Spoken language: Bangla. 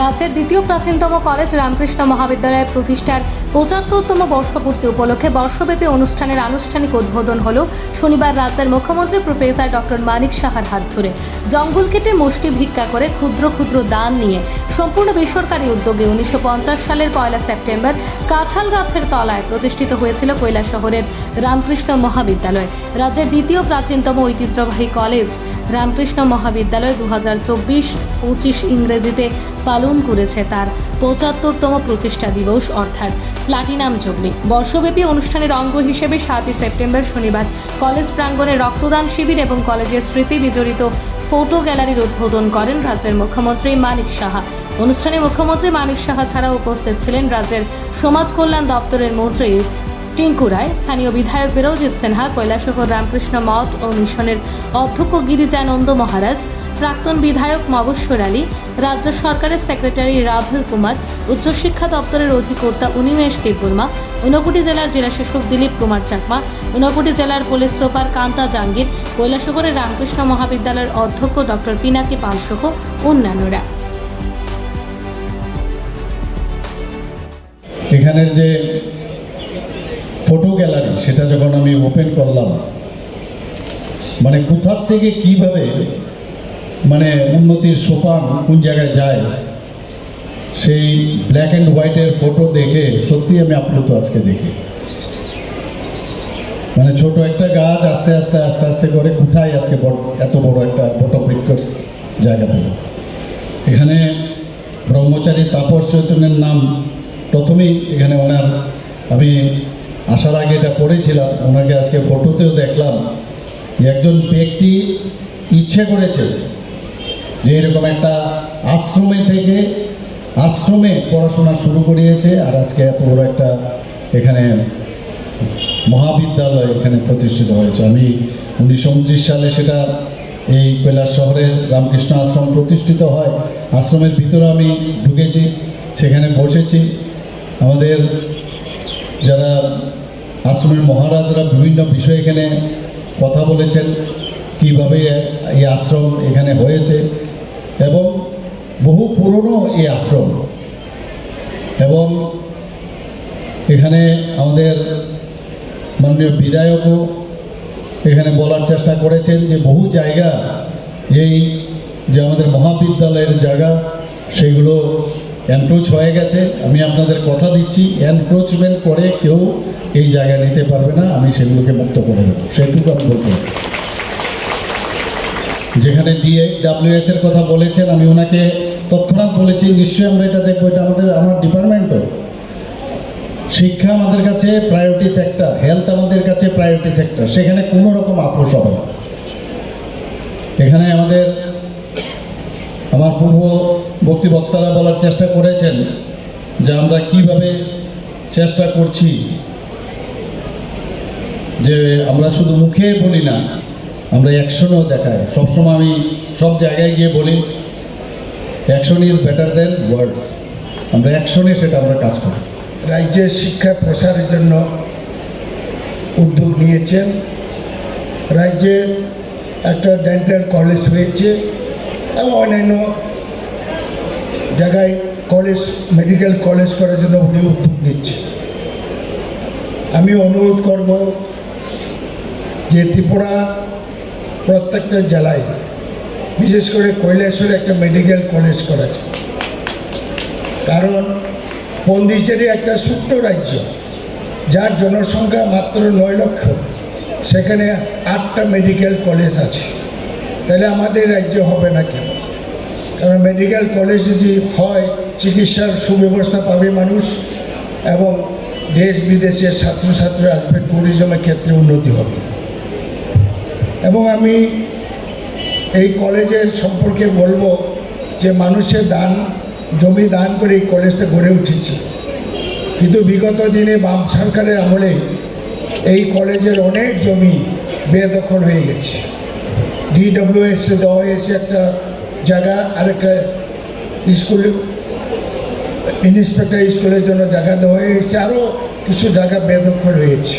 রাজ্যের দ্বিতীয় প্রাচীনতম কলেজ রামকৃষ্ণ মহাবিদ্যালয় প্রতিষ্ঠার পঁচাত্তরতম বর্ষপূর্তি উপলক্ষে বর্ষব্যাপী অনুষ্ঠানের আনুষ্ঠানিক উদ্বোধন হল শনিবার রাজ্যের মুখ্যমন্ত্রী প্রফেসর ডক্টর মানিক সাহার হাত ধরে। জঙ্গল কেটে মুষ্টি ভিক্ষা করে ক্ষুদ্র ক্ষুদ্র দান নিয়ে সম্পূর্ণ বেসরকারি উদ্যোগে উনিশশো পঞ্চাশ সালের পয়লা সেপ্টেম্বর কাঁঠাল গাছের তলায় প্রতিষ্ঠিত হয়েছিল কৈলা শহরের রামকৃষ্ণ মহাবিদ্যালয়। রাজ্যের দ্বিতীয় প্রাচীনতম ঐতিহ্যবাহী কলেজ রামকৃষ্ণ মহাবিদ্যালয় দু হাজার চব্বিশ পঁচিশ ইংরেজিতে পালন করেছে তার পঁচাত্তরতম প্রতিষ্ঠা দিবস, অর্থাৎ প্লাটিনাম জুবলি বর্ষব্যাপী অনুষ্ঠানের অঙ্গ হিসেবে সাতই সেপ্টেম্বর শনিবার কলেজ প্রাঙ্গণে রক্তদান শিবির এবং কলেজের স্মৃতি বিজড়িত ফটো গ্যালারির উদ্বোধন করেন রাজ্যের মুখ্যমন্ত্রী মানিক সাহা। অনুষ্ঠানে মুখ্যমন্ত্রী মানিক সাহা ছাড়া উপস্থিত ছিলেন রাজ্যের সমাজ কল্যাণ দপ্তরের মন্ত্রী টিঙ্কু রায় স্থানীয় বিধায়ক বিরোজিৎ সিনহা, কৈলাসহর রামকৃষ্ণ মঠ ও মিশনের অধ্যক্ষ গিরিজানন্দ মহারাজ, প্রাক্তন বিধায়ক মবস্বর আলী, রাজ্য সরকারের সেক্রেটারি রাহুল কুমার, উচ্চশিক্ষা দপ্তরের অধিকর্তা উনিমেশ দেববর্মা, ঊনকোটি জেলার জেলাশাসক দিলীপ কুমার চাকমা, ঊনকোটি জেলার পুলিশ সুপার কান্তা জাঙ্গির কৈলাসহরের রামকৃষ্ণ মহাবিদ্যালয়ের অধ্যক্ষ ডক্টর পিনাকি পালসহ অন্যান্যরা। এখানের যে ফটো গ্যালারি সেটা যখন আমি ওপেন করলাম মানে কোথার থেকে কীভাবে মানে উন্নতির সোপান কোন জায়গায় যায়, সেই ব্ল্যাক অ্যান্ড হোয়াইটের ফটো দেখে সত্যি আমি আপ্লুত আজকে দেখি। মানে ছোট একটা গাছ আস্তে আস্তে আস্তে আস্তে করে কোথায় আজকে এত বড় একটা ফটো বটবৃক্ষর জায়গা পেল। এখানে ব্রহ্মচারী তাপস চৈতন্যের নাম প্রথমেই এখানে ওনার, আমি আসার আগে এটা পড়েছিলাম, ওনাকে আজকে ফটোতেও দেখলাম যে একজন ব্যক্তি ইচ্ছে করেছে যে এরকম একটা আশ্রমে থেকে আশ্রমে পড়াশোনা শুরু করিয়েছে আর আজকে এত বড় একটা এখানে মহাবিদ্যালয় এখানে প্রতিষ্ঠিত হয়েছে। আমি উনিশশো উনত্রিশ সালে সেটা এই কৈলাস শহরের রামকৃষ্ণ আশ্রম প্রতিষ্ঠিত হয়। আশ্রমের ভিতরে আমি ঢুকেছি, সেখানে বসেছি। আমাদের যারা আশ্রমের মহারাজরা বিভিন্ন বিষয়ে এখানে কথা বলেছেন, কীভাবে এই আশ্রম এখানে হয়েছে এবং বহু পুরনো এই আশ্রম। এবং এখানে আমাদের মাননীয় বিধায়কও এখানে বলার চেষ্টা করেছেন যে বহু জায়গা, এই যে আমাদের মহাবিদ্যালয়ের জায়গা, সেগুলো এনক্রোচ হয়ে গেছে। আমি আপনাদের কথা দিচ্ছি এনক্রোচমেন্ট করে কেউ এই জায়গা নিতে পারবে না, আমি সেগুলোকে মুক্ত করে দেবো। সেটুকু আমি বলতে। যেখানে ডিএ ডাব্লিউএস এর কথা বলেছেন, আমি ওনাকে তৎক্ষণাৎ বলেছি, নিশ্চয়ই আমরা এটা দেখব, এটা আমাদের, আমার ডিপার্টমেন্টও। শিক্ষা আমাদের কাছে প্রায়োরিটি সেক্টর হেলথ আমাদের কাছে প্রায়োরিটি সেক্টর সেখানে কোনো রকম আপোষ হবে না। এখানে আমাদের আমার পূর্ব বক্তৃবক্তারা বলার চেষ্টা করেছেন যে আমরা কীভাবে চেষ্টা করছি যে আমরা শুধু মুখে বলি না, আমরা অ্যাকশনও দেখাই। সবসময় আমি সব জায়গায় গিয়ে বলি action is better than words আমরা অ্যাকশনে সেটা আমরা কাজ করি। রাজ্যের শিক্ষা প্রসারের জন্য উদ্যোগ নিয়েছেন। রাজ্যে একটা ডেন্টাল কলেজ হয়েছে। এবং অন্যান্য জায়গায় কলেজ মেডিকেল কলেজ করার জন্য উনি উদ্যোগ নিচ্ছে আমি অনুরোধ করব যে ত্রিপুরা প্রত্যেকটা জেলায়, বিশেষ করে কৈলাসরে একটা মেডিকেল কলেজ করা। কারণ পন্ডিচেরি একটা ছোট্ট রাজ্য, যার জনসংখ্যা মাত্র নয় লক্ষ, সেখানে আটটা মেডিকেল কলেজ আছে তাহলে আমাদের রাজ্যে হবে না কেন? কারণ মেডিকেল কলেজ যদি হয়, চিকিৎসার সুব্যবস্থা পাবে মানুষ এবং দেশ বিদেশের ছাত্রছাত্রী আসবে ট্যুরিজমের ক্ষেত্রে উন্নতি হবে। এবং আমি এই কলেজের সম্পর্কে বলব যে মানুষের দান, জমি দান করে এই কলেজটা গড়ে উঠেছে। কিন্তু বিগত দিনে বাম সরকারের আমলে এই কলেজের অনেক জমি বেদখল হয়ে গেছে। ডিডব্লিউএসে দেওয়া হয়েছে একটা জায়গা, আরেকটা স্কুল, ইন্সপেক্টর স্কুলের জন্য জায়গা দেওয়া হয়েছে। আরও কিছু জায়গা বেদখল হয়েছে।